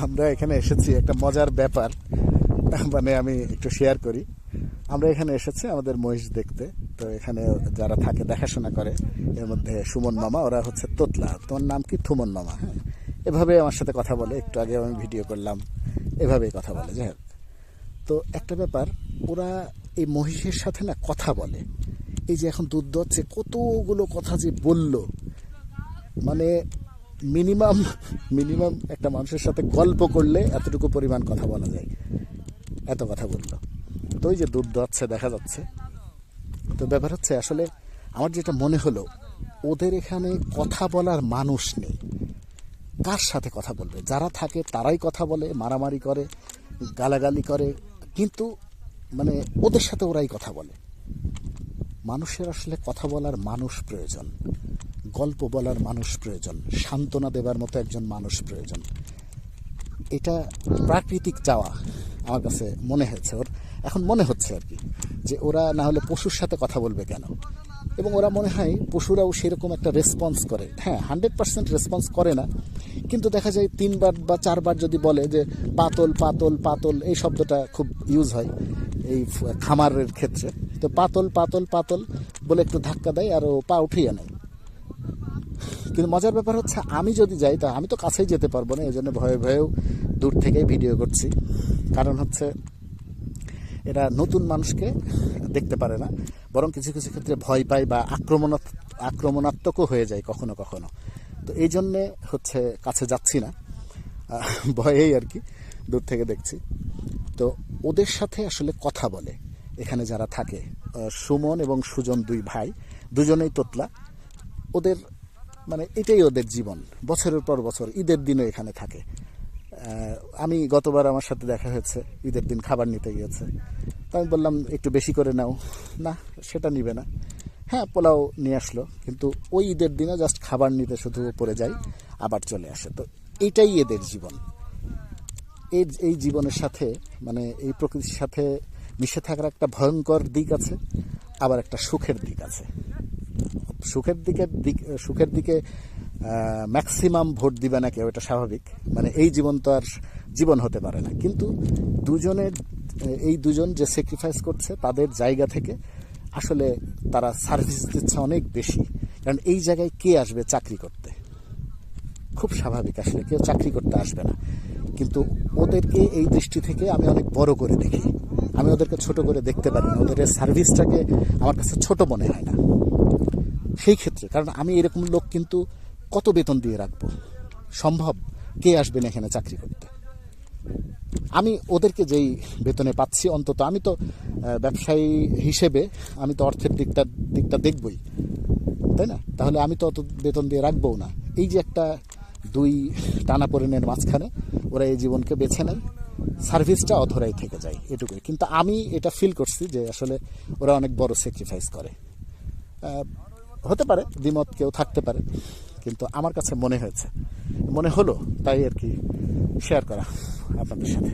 আমরা এখানে এসেছি একটা মজার ব্যাপার। মানে আমি একটু শেয়ার করি। আমরা এখানে এসেছি আমাদের মহিষ দেখতে। তো এখানে যারা থাকে, দেখাশোনা করে, এর মধ্যে সুমন মামা, ওরা হচ্ছে তোতলা। তোমার নাম কি? থুমন মামা হ্যাঁ? এভাবে আমার সাথে কথা বলে। একটু আগে আমি ভিডিও করলাম। এভাবেই কথা বলে, যাই তো একটা ব্যাপার, ওরা এই মহিষের সাথে না কথা বলে। এই যে এখন দুধ দচ্ছে কতগুলো কথা যে বলল। মানে মিনিমাম মিনিমাম একটা মানুষের সাথে গল্প করলে এতটুকু পরিমাণ কথা বলা যায়। এত কথা বলল। তো ওই যে দুধ দচ্ছে দেখা যাচ্ছে। তো ব্যাপার হচ্ছে, আসলে আমার যেটা মনে হলো, ওদের এখানে কথা বলার মানুষ নেই। কার সাথে কথা বলবে? যারা থাকে, তারাই কথা বলে, মারামারি করে, গালাগালি করে। কিন্তু মানে ওদের সাথে ওরাই কথা বলে। মানুষের আসলে কথা বলার মানুষ প্রয়োজন। গল্প বলার মানুষ প্রয়োজন, সান্ত্বনা দেবার মতো একজন মানুষ প্রয়োজন। এটা প্রাকৃতিক চাওয়া আমার কাছে মনে হয়েছে ওর। এখন মনে হচ্ছে আর কি, যে ওরা না হলে পশুর সাথে কথা বলবে কেন? এবং ওরা মনে হয় পশুরাও সেরকম একটা রেসপন্স করে। হ্যাঁ হান্ড্রেড পার্সেন্ট রেসপন্স করে না, কিন্তু দেখা যায় তিনবার বা চারবার যদি বলে যে পাতল পাতল পাতল, এই শব্দটা খুব ইউজ হয় এই খামারের ক্ষেত্রে। তো পাতল পাতল পাতল বলে একটু ধাক্কা দেয় আর ও পা উঠিয়ে নেয়। কিন্তু মজার ব্যাপার হচ্ছে, আমি যদি যাই, তা আমি তো কাছেই যেতে পারব না এই জন্য ভয়ে ভয়েও দূর থেকেই ভিডিও করছি। কারণ হচ্ছে, এরা নতুন মানুষকে দেখতে পারে না, বরং কিছু কিছু ক্ষেত্রে ভয় পায় বা আক্রমণাত, আক্রমণাত্মকও হয়ে যায় কখনো কখনো। তো এই জন্যে হচ্ছে কাছে যাচ্ছি না ভয়েই আর কি দূর থেকে দেখছি। তো ওদের সাথে আসলে কথা বলে, এখানে যারা থাকে সুমন এবং সুজন দুই ভাই, দুজনেই তোতলা। ওদের মানে এটাই ওদের জীবন। বছরের পর বছর ঈদের দিনও এখানে থাকে। আমি গতবার আমার সাথে দেখা হয়েছে, ঈদের দিন খাবার নিতে গিয়েছে। তো আমি বললাম, একটু বেশি করে নাও। না, সেটা নিবে না। হ্যাঁ পোলাও নিয়ে আসলো। কিন্তু ওই ঈদের দিনে জাস্ট খাবার নিতে শুধু উপরে যাই, আবার চলে আসে। তো এইটাই এদের জীবন। এই এই জীবনের সাথে মানে এই প্রকৃতির সাথে মিশে থাকার একটা ভয়ঙ্কর দিক আছে, আবার একটা সুখের দিক আছে। সুখের দিকে সুখের দিকে ম্যাক্সিমাম ভোট দিবে না কেউ, এটা স্বাভাবিক। মানে এই জীবন তো আর জীবন হতে পারে না। কিন্তু দুজনের, এই দুজন যে স্যাক্রিফাইস করছে তাদের জায়গা থেকে আসলে তারা সার্ভিস দিচ্ছে অনেক বেশি। কারণ এই জায়গায় কে আসবে চাকরি করতে? খুব স্বাভাবিক আসলে, কেউ চাকরি করতে আসবে না। কিন্তু ওদেরকে এই দৃষ্টি থেকে আমি অনেক বড় করে দেখি। আমি ওদেরকে ছোট করে দেখতে পারি না। ওদের সার্ভিসটাকে আমার কাছে ছোট মনে হয় না। সেই ক্ষেত্রে, কারণ আমি এরকম লোক কিন্তু কত বেতন দিয়ে রাখব? সম্ভব? কে আসবেন এখানে চাকরি করতে? আমি ওদেরকে যেই বেতনে পাচ্ছি, অন্তত আমি তো ব্যবসায়ী হিসেবে আমি তো অর্থের দিকটা দিকটা দেখবই, তাই না? তাহলে আমি তো অত বেতন দিয়ে রাখব না। এই যে একটা দুই টানাপোড়েনের মাঝখানে ওরা এই জীবনকে বেছে নেয়, সার্ভিসটা অধরাই থেকে যায় এটুকুই। কিন্তু আমি এটা ফিল করছি যে আসলে ওরা অনেক বড় স্যাক্রিফাইস করে। হতে পারে, দ্বিমত কেউ থাকতে পারে, কিন্তু আমার কাছে মনে হয়েছে। মনে হলো, তাই আর কি শেয়ার করা আপনাদের সাথে।